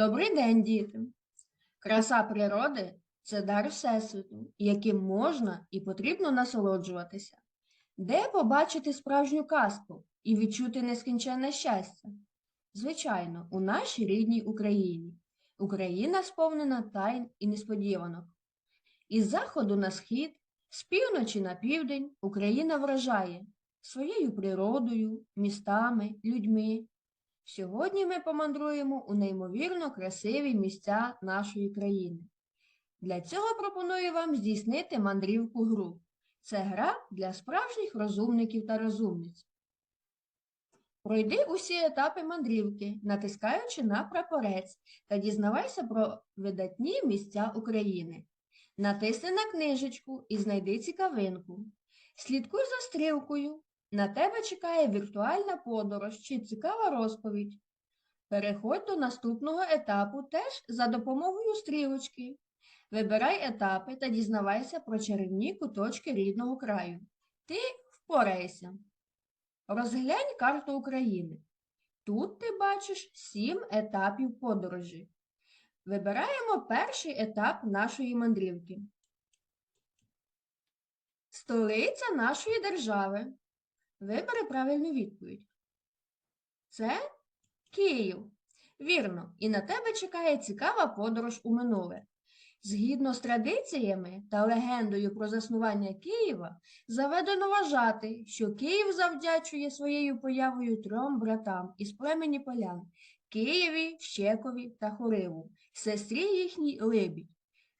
Добрий день, діти! Краса природи це дар Всесвіту, яким можна і потрібно насолоджуватися. Де побачити справжню казку і відчути нескінченне щастя? Звичайно, у нашій рідній Україні. Україна сповнена тайн і несподіванок. Із заходу на схід, з півночі на південь Україна вражає своєю природою, містами, людьми. Сьогодні ми помандруємо у неймовірно красиві місця нашої країни. Для цього пропоную вам здійснити мандрівку гру. Це гра для справжніх розумників та розумниць. Пройди усі етапи мандрівки, натискаючи на прапорець та дізнавайся про видатні місця України. Натисни на книжечку і знайди цікавинку. Слідкуй за стрілкою. На тебе чекає віртуальна подорож чи цікава розповідь. Переходь до наступного етапу теж за допомогою стрілочки. Вибирай етапи та дізнавайся про чарівні куточки рідного краю. Ти впораєшся. Розглянь карту України. Тут ти бачиш сім етапів подорожі. Вибираємо перший етап нашої мандрівки. Столиця нашої держави. Вибери правильну відповідь. Це Київ. Вірно, і на тебе чекає цікава подорож у минуле. Згідно з традиціями та легендою про заснування Києва, заведено вважати, що Київ завдячує своєю появою трьом братам із племені полян Києві, Щекові та Хориву, сестрі їхній Либідь.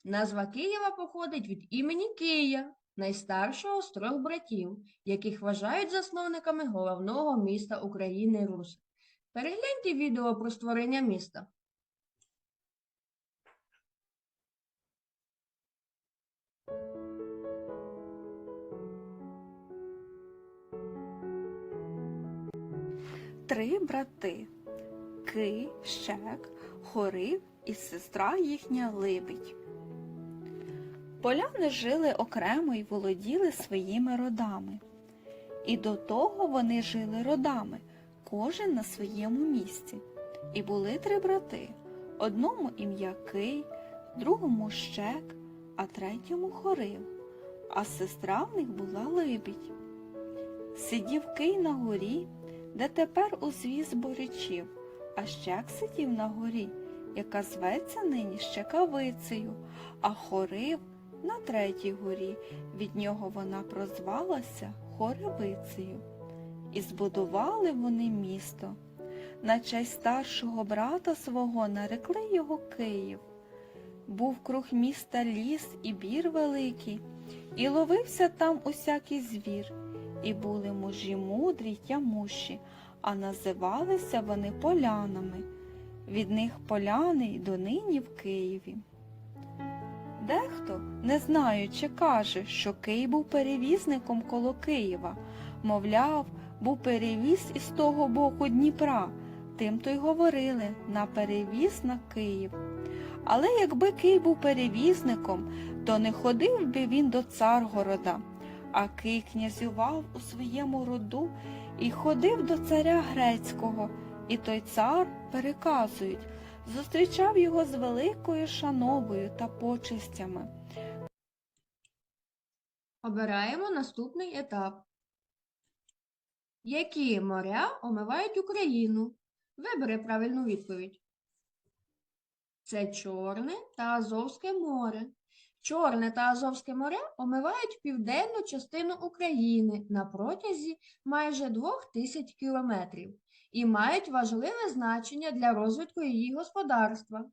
Назва Києва походить від імені Кия, найстаршого з трьох братів, яких вважають засновниками головного міста України Рус. Перегляньте відео про створення міста. Три брати Ки, Щек, Хорив і сестра їхня Либідь. Поляни жили окремо і володіли своїми родами. І до того вони жили родами, кожен на своєму місці. І були три брати. Одному ім'я Кий, другому Щек, а третьому Хорив, а сестра в них була Либідь. Сидів Кий на горі, де тепер узвіз боричів, а Щек сидів на горі, яка зветься нині Щекавицею, а Хорив на третій горі, від нього вона прозвалася Хоревицею. І збудували вони місто. На честь старшого брата свого нарекли його Київ. Був круг міста ліс і бір великий, і ловився там усякий звір, і були мужі мудрі й тямущі, а називалися вони полянами. Від них поляни й донині в Києві. Дехто, не знаючи, каже, що Кий був перевізником коло Києва, мовляв, був перевіз із того боку Дніпра, тим то й говорили на перевіз на Київ. Але якби Кий був перевізником, то не ходив би він до Царгорода, а Кий князював у своєму роду і ходив до царя грецького, і той цар, переказують, зустрічав його з великою шановою та почестями. Обираємо наступний етап. Які моря омивають Україну? Вибери правильну відповідь. Це Чорне та Азовське море. Чорне та Азовське моря омивають південну частину України на протязі майже двох тисяч кілометрів і мають важливе значення для розвитку її господарства.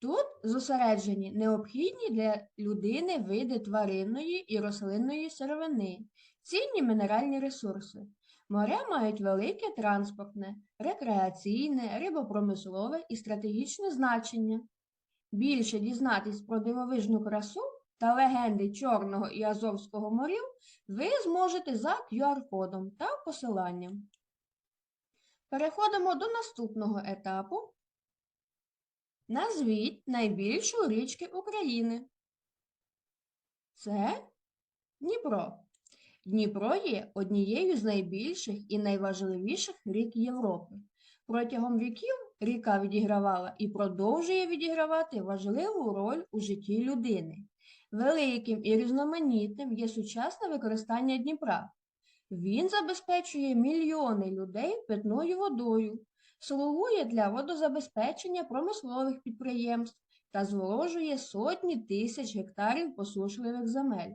Тут зосереджені необхідні для людини види тваринної і рослинної сировини, цінні мінеральні ресурси. Моря мають велике транспортне, рекреаційне, рибопромислове і стратегічне значення. Більше дізнатись про дивовижну красу та легенди Чорного і Азовського морів ви зможете за QR-кодом та посиланням. Переходимо до наступного етапу. Назвіть найбільшу річки України. Це Дніпро. Дніпро є однією з найбільших і найважливіших рік Європи. Протягом віків ріка відігравала і продовжує відігравати важливу роль у житті людини. Великим і різноманітним є сучасне використання Дніпра. Він забезпечує мільйони людей питною водою, слугує для водозабезпечення промислових підприємств та зволожує сотні тисяч гектарів посушливих земель.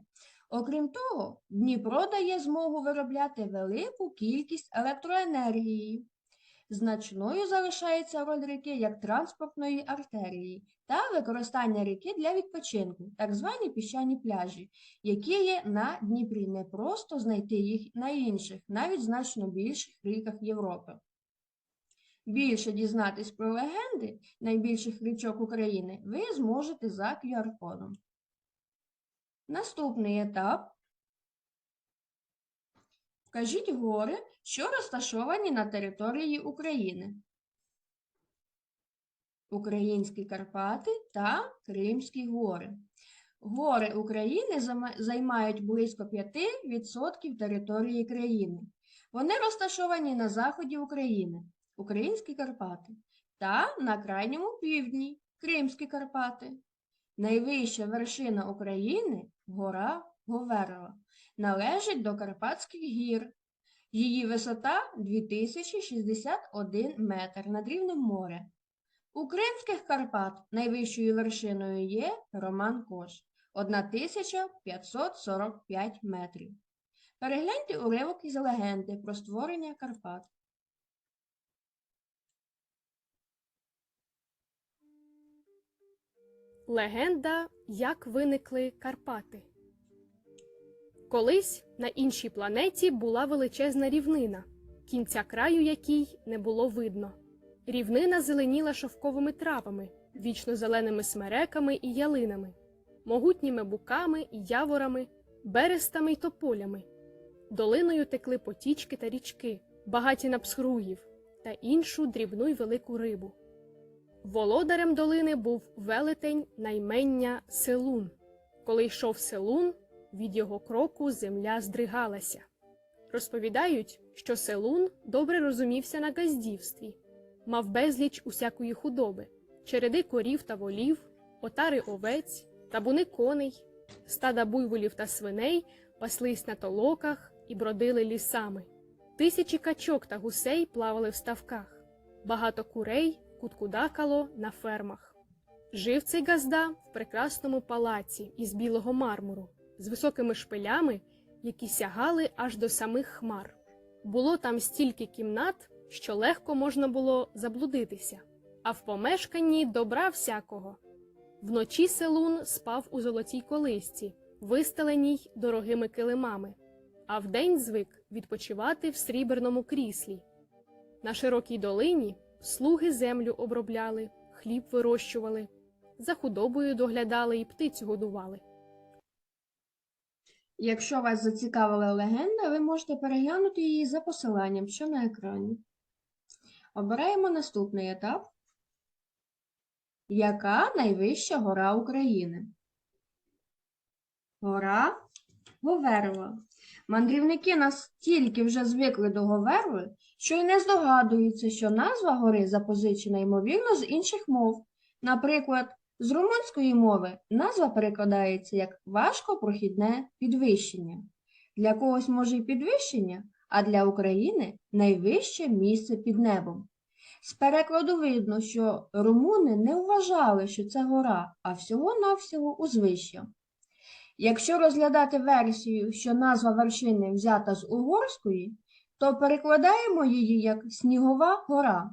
Окрім того, Дніпро дає змогу виробляти велику кількість електроенергії. Значною залишається роль ріки як транспортної артерії та використання ріки для відпочинку, так звані піщані пляжі, які є на Дніпрі. Не просто знайти їх на інших, навіть значно більших ріках Європи. Більше дізнатись про легенди найбільших річок України ви зможете за QR-кодом. Наступний етап. Вкажіть гори, що розташовані на території України. Українські Карпати та Кримські гори. Гори України займають близько 5% території країни. Вони розташовані на заході України, Українські Карпати, та на крайньому півдні Кримські Карпати. Найвища вершина України гора Говерло, належить до Карпатських гір. Її висота 2061 метр над рівнем моря. У Кримських Карпат найвищою вершиною є Роман Кош 1545 метрів. Перегляньте уривок із легенди про створення Карпат. Легенда, як виникли Карпати. Колись на іншій планеті була величезна рівнина, кінця краю якій не було видно. Рівнина зеленіла шовковими травами, вічно зеленими смереками і ялинами, могутніми буками і яворами, берестами й тополями. Долиною текли потічки та річки, багаті на псхругів та іншу дрібну й велику рибу. Володарем долини був велетень наймення Селун. Коли йшов Селун, від його кроку земля здригалася. Розповідають, що Селун добре розумівся на газдівстві, мав безліч усякої худоби, череди корів та волів, отари овець, табуни коней, стада буйволів та свиней паслись на толоках і бродили лісами. Тисячі качок та гусей плавали в ставках, багато курей куткудакало на фермах. Жив цей газда в прекрасному палаці із білого мармуру, з високими шпилями, які сягали аж до самих хмар. Було там стільки кімнат, що легко можна було заблудитися, а в помешканні добра всякого. Вночі селун спав у золотій колисці, вистеленій дорогими килимами, а вдень звик відпочивати в сріберному кріслі. На широкій долині слуги землю обробляли, хліб вирощували, за худобою доглядали і птицю годували. Якщо вас зацікавила легенда, ви можете переглянути її за посиланням, що на екрані. Обираємо наступний етап. Яка найвища гора України? Гора Говерла. Мандрівники настільки вже звикли до Говерли, що й не здогадуються, що назва гори запозичена ймовірно з інших мов. Наприклад, з румунської мови назва перекладається як важкопрохідне підвищення. Для когось може й підвищення, а для України найвище місце під небом. З перекладу видно, що румуни не вважали, що це гора, а всього-навсього узвища. Якщо розглядати версію, що назва вершини взята з угорської, то перекладаємо її як Снігова гора.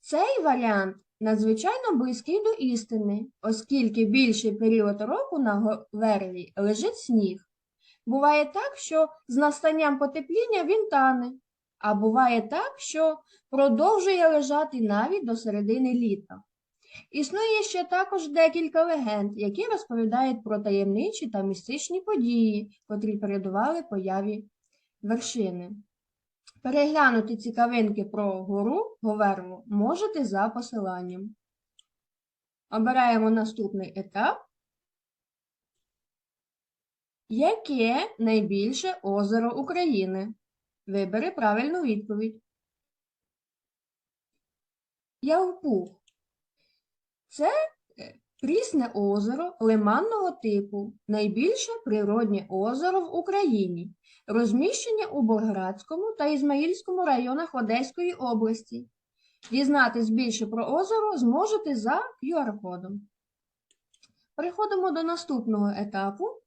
Цей варіант надзвичайно близький до істини, оскільки більший період року на Говерлі лежить сніг. Буває так, що з настанням потепління він тане, а буває так, що продовжує лежати навіть до середини літа. Існує ще також декілька легенд, які розповідають про таємничі та містичні події, котрі передували появі вершини. Переглянути цікавинки про гору Говерлу можете за посиланням. Обираємо наступний етап. Яке найбільше озеро України? Вибери правильну відповідь. Явпух. Це е, прісне озеро лиманного типу, найбільше природнє озеро в Україні, розміщене у Болградському та Ізмаїльському районах Одеської області. Дізнатись більше про озеро зможете за QR-кодом. Переходимо до наступного етапу.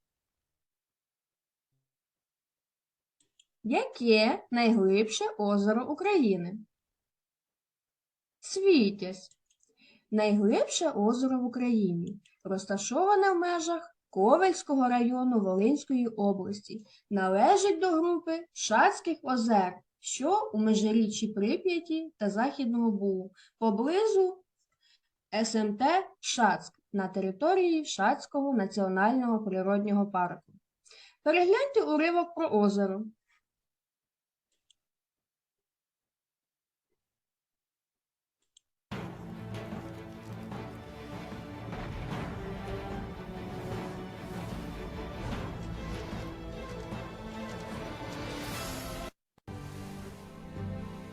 Яке найглибше озеро України? Світязь. Найглибше озеро в Україні, розташоване в межах Ковельського району Волинської області, належить до групи Шацьких озер, що у межиріччі Прип'яті та Західного Бугу, поблизу СМТ Шацьк на території Шацького національного природнього парку. Перегляньте уривок про озеро.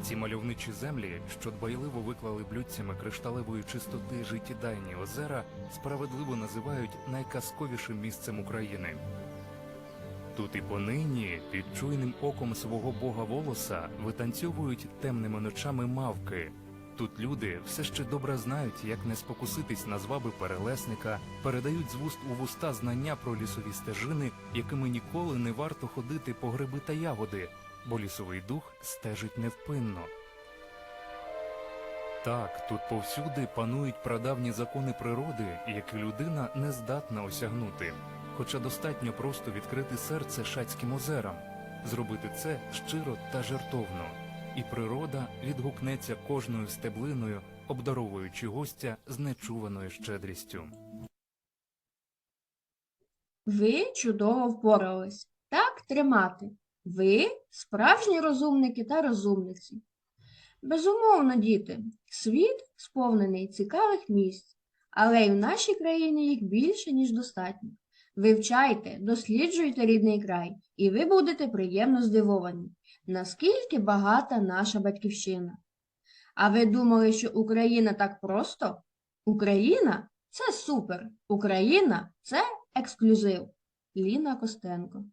Ці мальовничі землі, що дбайливо виклали блюдцями кришталевої чистоти життєдайні озера, справедливо називають найказковішим місцем України. Тут і понині під чуйним оком свого бога волоса витанцьовують темними ночами мавки. Тут люди все ще добре знають, як не спокуситись на зваби перелесника, передають з вуст у вуста знання про лісові стежини, якими ніколи не варто ходити по гриби та ягоди, бо лісовий дух стежить невпинно. Так, тут повсюди панують прадавні закони природи, які людина не здатна осягнути. Хоча достатньо просто відкрити серце шацьким озерам, зробити це щиро та жертовно, і природа відгукнеться кожною стеблиною, обдаровуючи гостя з нечуваною щедрістю. Ви чудово впорались. Так тримати. Ви справжні розумники та розумниці. Безумовно, діти, світ сповнений цікавих місць, але й в нашій країні їх більше, ніж достатньо. Вивчайте, досліджуйте рідний край, і ви будете приємно здивовані, наскільки багата наша батьківщина. А ви думали, що Україна так просто? Україна це супер. Україна це ексклюзив. Ліна Костенко